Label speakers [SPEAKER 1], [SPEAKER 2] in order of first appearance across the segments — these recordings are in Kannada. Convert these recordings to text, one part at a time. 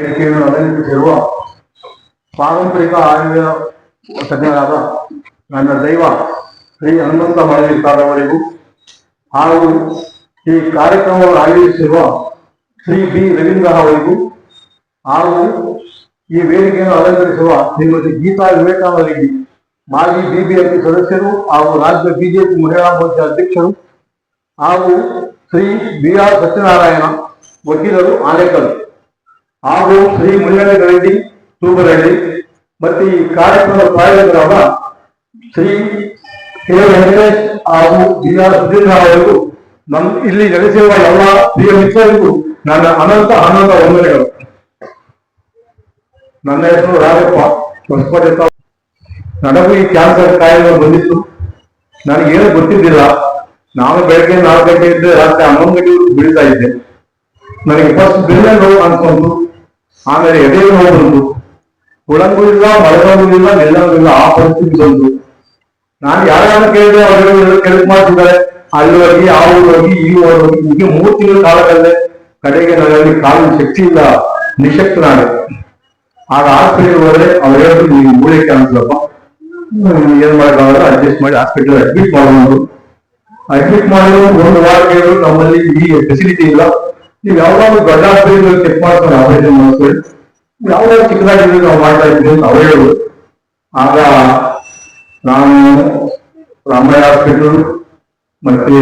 [SPEAKER 1] ವೇದಿಕೆಯನ್ನು ಅಲಂಕರಿಸಿರುವ ಪಾರಂಪರಿಕ ಆಯುರ್ವೇದ ತಜ್ಞರಾದ ನನ್ನ ದೈವ ಶ್ರೀ ಹನುಮಂತ ಮಳವಿಕಾರವರಿಗೂ ಹಾಗೂ ಈ ಕಾರ್ಯಕ್ರಮವನ್ನು ಆಯೋಜಿಸಿರುವ ಶ್ರೀ ಬಿ ರವೀಂದ್ರ ಅವರಿಗೂ ಹಾಗೂ ಈ ವೇದಿಕೆಯನ್ನು ಅಲಂಕರಿಸುವ ಶ್ರೀಮತಿ ಗೀತಾ ವಿವೇಕಾನಂದರಿಗೆ ಮಾಜಿ ಬಿಬಿಎಂಪಿ ಸದಸ್ಯರು ಹಾಗೂ ರಾಜ್ಯ ಬಿಜೆಪಿ ಮಹಿಳಾ ಮೋರ್ಚಾ ಅಧ್ಯಕ್ಷರು ಹಾಗೂ ಶ್ರೀ ಬಿ ಆರ್ ಸತ್ಯನಾರಾಯಣ ವಕೀಲರು ಆನೇಕಲ್ ಹಾಗೂ ಶ್ರೀ ಮುನಿಗಂಡರೆಡ್ಡಿ ತೂಬರಳ್ಳಿ ಮತ್ತು ಈ ಕಾರ್ಯಕ್ರಮದ ಪ್ರಾಯೋಜಕರಾದ ಶ್ರೀ ಕೆ ವೆಂಕಟೇಶ್ ಹಾಗೂ ಬಿ ಆರ್ ನಮ್ ಇಲ್ಲಿ ನೆಲೆಸಿರುವ ಎಲ್ಲ ಪ್ರಿಯ ಮಿತ್ರರಿಗೂ ನನ್ನ ಅನಂತ ಅನಂತ ವಂದನೆಗಳು. ನನ್ನ ಹೆಸರು ರಾಜಪ್ಪ. ನನಗೂ ಈ ಕ್ಯಾನ್ಸರ್ ಕಾಯಿಲೆ ಬಂದಿತ್ತು. ನನಗೇನು ಗೊತ್ತಿದ್ದಿಲ್ಲ. ನಾನು ಬೆಳಗ್ಗೆ ನಾಲ್ಕು ಗಂಟೆ ಇದ್ದೆ ರಾತ್ರಿ ಹನ್ನೊಂದು ಗಂಟೆ ಬಿಡ್ತಾ ಇದ್ದೆ. ನನಗೆ ಫಸ್ಟ್ ಬೆನ್ನ ಅನ್ಕೊಂಡು ಆಮೇಲೆ ಎದೆ ನೋವು ಬಂತು ಒಳಗೂ ಇಲ್ಲ ಮಳೆ ಇಲ್ಲ ನೆಲ್ಲನೂ ಆ ಪರಿಸ್ಥಿತಿ ಬಂತು. ನಾನು ಯಾರ್ಯಾರು ಕೇಳಿದೆ? ಅವರು ಕೆಲಸ ಮಾಡ್ತಿದ್ದಾರೆ. ಅಲ್ಲಿ ಹೋಗಿ ಆ ಹೋಗಿ ಈ ಹೋಗಿ ಹೀಗೆ ಮೂರು ತಿಂಗಳ ಕಾಲದಲ್ಲೇ ಕಡೆಗೆ ನನ್ನಲ್ಲಿ ಕಾಲು ಶಕ್ತಿ ಇಲ್ಲ ನಿಶಕ್ತನಾದೆ. ಆಗ ಹಾಸ್ಪಿಟಲ್ ಹೋದ್ರೆ ಅವ್ರು ಹೇಳಿದ್ರು ನೀವು ಮೂಳೆ ಕಾಣಿಸ್ಲಪ್ಪ. ಏನ್ ಮಾಡೋಕ್ಕಾಗಲ್ಲ ಅಡ್ಜಸ್ಟ್ ಮಾಡಿ ಹಾಸ್ಪಿಟಲ್ ಅಡ್ಮಿಟ್ ಮಾಡೋದು ಅಡ್ಮಿಟ್ ಮಾಡಲು ಒಂದು ವಾರ ಕೇಳಿದ್ರು ನಮ್ಮಲ್ಲಿ ಈ ಫೆಸಿಲಿಟಿ ಇಲ್ಲ. ನೀವು ಯಾವಾಗಲೂ ದೊಡ್ಡ ಆಸ್ಪತ್ರೆ ಚೆಕ್ ಮಾಡ್ತಾರೆ ಆಪರೇಷನ್ ಮಾಡಿಸ್ಕೊಳ್ಳಿ ಯಾವಾಗ ಚಿಕ್ಕದಾಗಿದ್ರು ನಾವು ಮಾಡ್ತಾ ಇದ್ವಿ ಅಂತ ಅವ್ರು ಹೇಳುದು. ಆಗ ನಾನು ರಾಮಯ್ಯ ಹಾಸ್ಪಿಟಲ್ ಮತ್ತೆ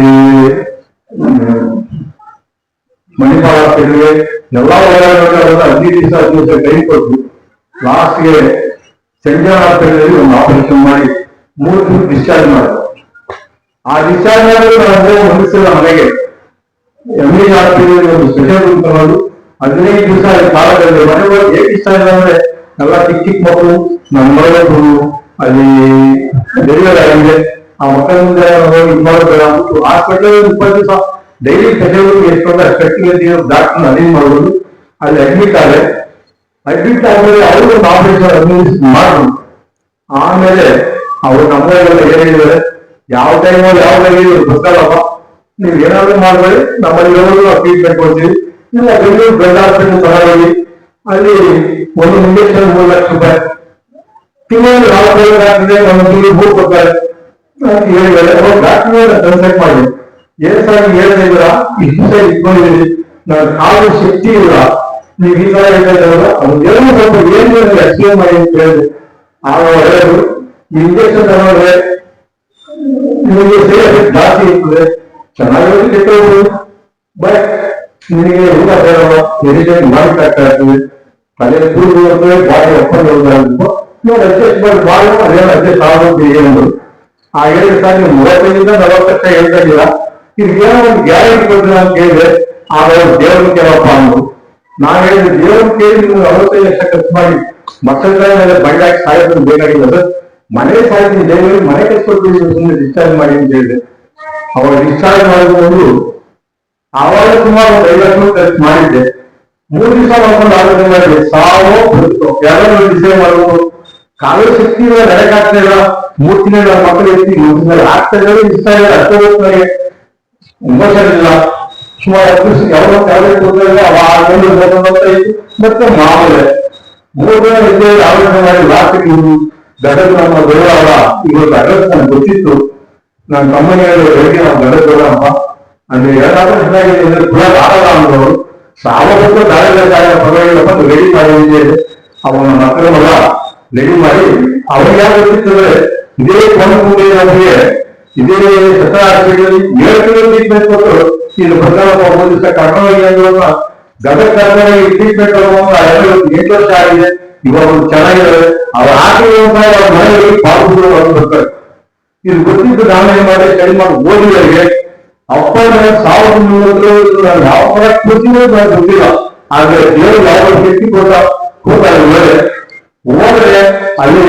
[SPEAKER 1] ಮಣಿಪಾಲ್ ಹಾಸ್ಪಿಟಲ್ಗೆ ಎಲ್ಲ ಒಳಗಡೆ ಹದಿನೈದು ದಿವಸ ಹತ್ತು ದಿವಸ ಟೈಮ್ ಕೊಟ್ಟು ಲಾಸ್ಟ್ಗೆ ಸೆಂಟ್ ಹಾಸ್ಪಿಟಲ್ ಒಂದು ಆಪರೇಷನ್ ಮಾಡಿ ಮೂರು ದಿನ ಡಿಸ್ಚಾರ್ಜ್ ಮಾಡಿದ್ರು. ಆ ಡಿಸ್ಚಾರ್ಜ್ ಮಾಡಿದ್ರೆ ನನಗೆ ಮನಸ್ಸಿಲ್ಲ ಮನೆಗೆ ಎಂ ಒಂದು ಸ್ಪೆಷಲ್ ರೂಮ್ ತಗೊಂಡು ಹದಿನೈದು ದಿವಸ ಕಾಲದಲ್ಲಿ ಮನೆಗಳು ಒಳಗೆ ಹೇಗೆ ಇಷ್ಟ ಇಲ್ಲ ಅಂದ್ರೆ ಎಲ್ಲ ಚಿಕ್ಕ ಚಿಕ್ಕ ಮಕ್ಕಳು, ನಮ್ಮ ಅಲ್ಲಿ ಡೆಲಿವರಿ ಆಗಿದೆ. ಆ ಮಕ್ಕಳಿಂದ ಹೋಗಿ ಇದು ಮಾಡೋದು ಅಂದ್ಬಿಟ್ಟು ಹಾಸ್ಪಿಟಲ್ ಇಪ್ಪತ್ತು ದಿವಸ ಡೈಲಿ ಸ್ಪೆಷಲ್ ರೂಮ್ ಎಷ್ಟೊಂದು ಅಷ್ಟಕ್ಕೆ ಡಾಕ್ಟರ್ ಅರೇಂಜ್ ಮಾಡೋದು ಅಲ್ಲಿ ಅಡ್ಮಿಟ್ ಆದ್ರೆ ಅಡ್ಮಿಟ್ ಆದ್ಮೇಲೆ ಅವರು ಒಂದು ಆಪರೇಷನ್ ಅಡ್ಮಿಟ್ ಮಾಡಿದ್ರು. ಆಮೇಲೆ ಅವ್ರು ನಂಬರ್ ಏನ್ ಹೇಳಿದ್ದಾರೆ? ಯಾವ ಟೈಮಲ್ಲಿ ಯಾವ ಟೈಮ್ ಗೊತ್ತಲ್ಲಪ್ಪ ನೀವು ಏನಾದ್ರು ಮಾಡ್ಬೇಡಿ ನಮ್ಮಲ್ಲಿ ಇರೋರು ಟ್ರೀಟ್ಮೆಂಟ್ ಕೊಡ್ತೀವಿ ಇಲ್ಲ ಬೆಂಗಳೂರು ಬ್ಲಡ್ ಹಾಸ್ಪಿಟಲ್ ತಗೊಂಡೋಗಿ ಅಲ್ಲಿ ಒಂದು ಇಂಜೆಕ್ಷನ್ ಮೂರು ಲಕ್ಷ ರೂಪಾಯಿ ತಿಂಗಳು ನಾಲ್ಕು ಆಗ್ತದೆ ಒಂದು ತಿಂಗಳು ಮೂರು ಕೊಡ್ತಾರೆ ಅಂತ ಹೇಳಿದ್ದಾರೆ ಅವ್ರು ಡಾಕ್ಟರ್ ಕನ್ಸಲ್ಟ್ ಮಾಡಿ ಏನ್ ಸರ್ ನೀವು ಹೇಳ್ತಾ ಇದ್ದೀರಾ ಇಷ್ಟು ಸಲ ಇಟ್ಕೊಂಡಿದ್ದೀರಿ ನನ್ನ ಕಾಲು ಶಕ್ತಿ ಇಲ್ಲ ನೀವು ಈ ತರ ಹೇಳ್ತಾ ಇದ್ದಾರಲ್ಲ ಅದು ಏನು ಸ್ವಲ್ಪ ಏನು ಎಕ್ಸ್ಪ್ಲೇನ್ ಮಾಡಿ ಅಂತ ಹೇಳಿದೆ ಆಗ ಅವ್ರು ಹೇಳಿದ್ರು ಇಂಜೆಕ್ಷನ್ ತಗೊಂಡ್ರೆ ನಿಮಗೆ ಸೇವೆ ಜಾಸ್ತಿ ಇರ್ತದೆ ಕೆಟ್ಟೋದು ಬಟ್ ನಿನಗೆ ಬೇಡವ ಮೆಡಿಟೇಟ್ ಮಾಡಬೇಕಾಗ್ತಾ ಇರ್ತದೆ ತಲೆ ಕೂದಲು ಅಂದ್ರೆ ಬಾಡಿ ಒಪ್ಪಂದ ನೀವು ಅಡ್ಜಸ್ಟ್ ಮಾಡಿ ಬಾಳು ಅದೇನು ಅಡ್ಜಸ್ಟ್ ಆಗೋದು ಏನು ಆ ಹೇಳಿದ ಸರ್ ಮೂವತ್ತೈದಿಂದ ನಲವತ್ತು ಹೇಳ್ತಾ ಒಂದು ಗ್ಯಾರಂಟಿ ಅಂತ ಕೇಳಿದ್ರೆ, ಆಗ ಅವ್ರು ದೇವ್ರನ್ನ ಕೇಳಪ್ಪ ಅಂದ್ರು. ನಾನು ಹೇಳಿದ, ದೇವ್ರನ್ನ ಕೇಳಿ ನೀವು ನಲವತ್ತೈದು ಲಕ್ಷ ಖರ್ಚು ಮಾಡಿ ಮಕ್ಕಳ ಮೇಲೆ ಬಂಡೆ ಹಾಕಿ ಸಾಯೋದು ಸರ್ ಮನೆ ಸಾಯ್ತೀನಿ, ದೇವರಿಗೆ ಮನೆ ಕಟ್ಕೊಡ್ತೀನಿ ಸುಮ್ಮನೆ ಡಿಸ್ಚಾರ್ಜ್ ಮಾಡಿ ಅಂತ ಹೇಳಿದೆ. ಅವಾಗ ಡಿಸ್ಚಾರ್ಜ್ ಮಾಡಿಕೊಂಡು ಆವಾಗ ಸುಮಾರು ಐವತ್ತು ಟೆಸ್ಟ್ ಮಾಡಿದ್ದೆ. ಮೂರು ದಿವಸ ಮಾಡ್ಕೊಂಡು ಆಲೋಚನೆ ಮಾಡಿದೆ. ಸಾವೋ ಬದುಕು ಯಾರಾದ್ರೂ ಡಿಸೈಡ್ ಮಾಡಬಹುದು ಕಾಲು ಶಕ್ತಿ ನಡೆಕಾಗ್ತಾ ಇಲ್ಲ. ಮೂರು ತಿಂಗಳ ಮಕ್ಕಳು ಎತ್ತಿ ಮುಂದಿನ ಆಗ್ತಾ ಇದ್ದಾರೆ. ಇಷ್ಟ ಇಲ್ಲ. ಅರ್ಥ ಹೋಗ್ತಾರೆ ಇಲ್ಲ. ಸುಮಾರು ಹತ್ತು ದಿವಸ ಯಾವ ಟ್ಯಾಬ್ಲೆಟ್ ಕೊಡ್ತಾರೆ ಅವ ಇತ್ತು. ಮತ್ತೆ ಮಾಮೂಲೆ ಮೂರು ದಿನ ಇದ್ದೇ ಆಲೋಚನೆ ಮಾಡಿ ಲಾಸ್ಟ್ ಗದಗ ನಮ್ಮ ದೊಡ್ಡವರ ಇವತ್ತು ಅಡ್ರೆಸ್ ನನಗೆ ಗೊತ್ತಿತ್ತು. ನನ್ನ ತಮ್ಮನಿಗೆ ಬೆಳಗ್ಗೆ ನಾವು ಗದಗ ದೊಡ್ಡಪ್ಪ ಅಂದ್ರೆ ಏನಾದ್ರೂ ಚೆನ್ನಾಗಿದೆ ಅಂದ್ರೆ ಕೂಡ ಆಗಲ್ಲ ಅಂದವರು ಸಾವತ್ತು ಪರವಾಗಿಲ್ಲ ಬಂದು ರೆಡಿ ಮಾಡಿ ಅವನ ಮಕ್ಕಳ ಮಗ ರೆಡಿ ಮಾಡಿ ಅವನಿಗೆ ಯಾರು ಗೊತ್ತಿರ್ತದೆ? ಇದೇ ಕೊಂಡು ನಮಗೆ, ಇದೇ ಸತ ಹಾಸ್ಪಿಟಲ್ ಏಳು ತಿಂಗಳು ಟ್ರೀಟ್ಮೆಂಟ್ ಕೊಟ್ಟು ಇಲ್ಲಿ ಬಂಗಾಳಪ್ಪ ಒಂದು ದಿವಸ ಕರ್ಕೊಂಡೋಗಿ ಅನ್ನೋದನ್ನ ಗದಗ ಕರ್ಕೊಂಡೋಗಿ ಟ್ರೀಟ್ಮೆಂಟ್ ಎಂಟು ವರ್ಷ ಆಗಿದೆ. ಇವಾಗ ಚೆನ್ನಾಗಿದೆ. ಅವ್ರ ಅವ್ರ ಮನೆಯಲ್ಲಿ ಒಂದು ಬರ್ತಾರೆ. ಇದು ಗೊತ್ತಿದ್ದು ನಾನು ಏನ್ ಮಾಡಿ ಸ್ಟಡಿ ಮಾಡಿ ಓದಿದವರಿಗೆ ಅಪ್ಪ ನನ್ನ ಸಾವಿರದ ಮುನ್ನೂರು ನಾನು ಯಾವ ಪ್ರಾಡಕ್ಟ್ ಗೊತ್ತಿಲ್ಲ ನನಗೆ ಗೊತ್ತಿಲ್ಲ ಆದ್ರೆ ದೇವರು ಯಾವ ಶಕ್ತಿ ಕೊಟ್ಟ ಹೋದಾಗ ಹೋದ್ರೆ ಅಲ್ಲಿ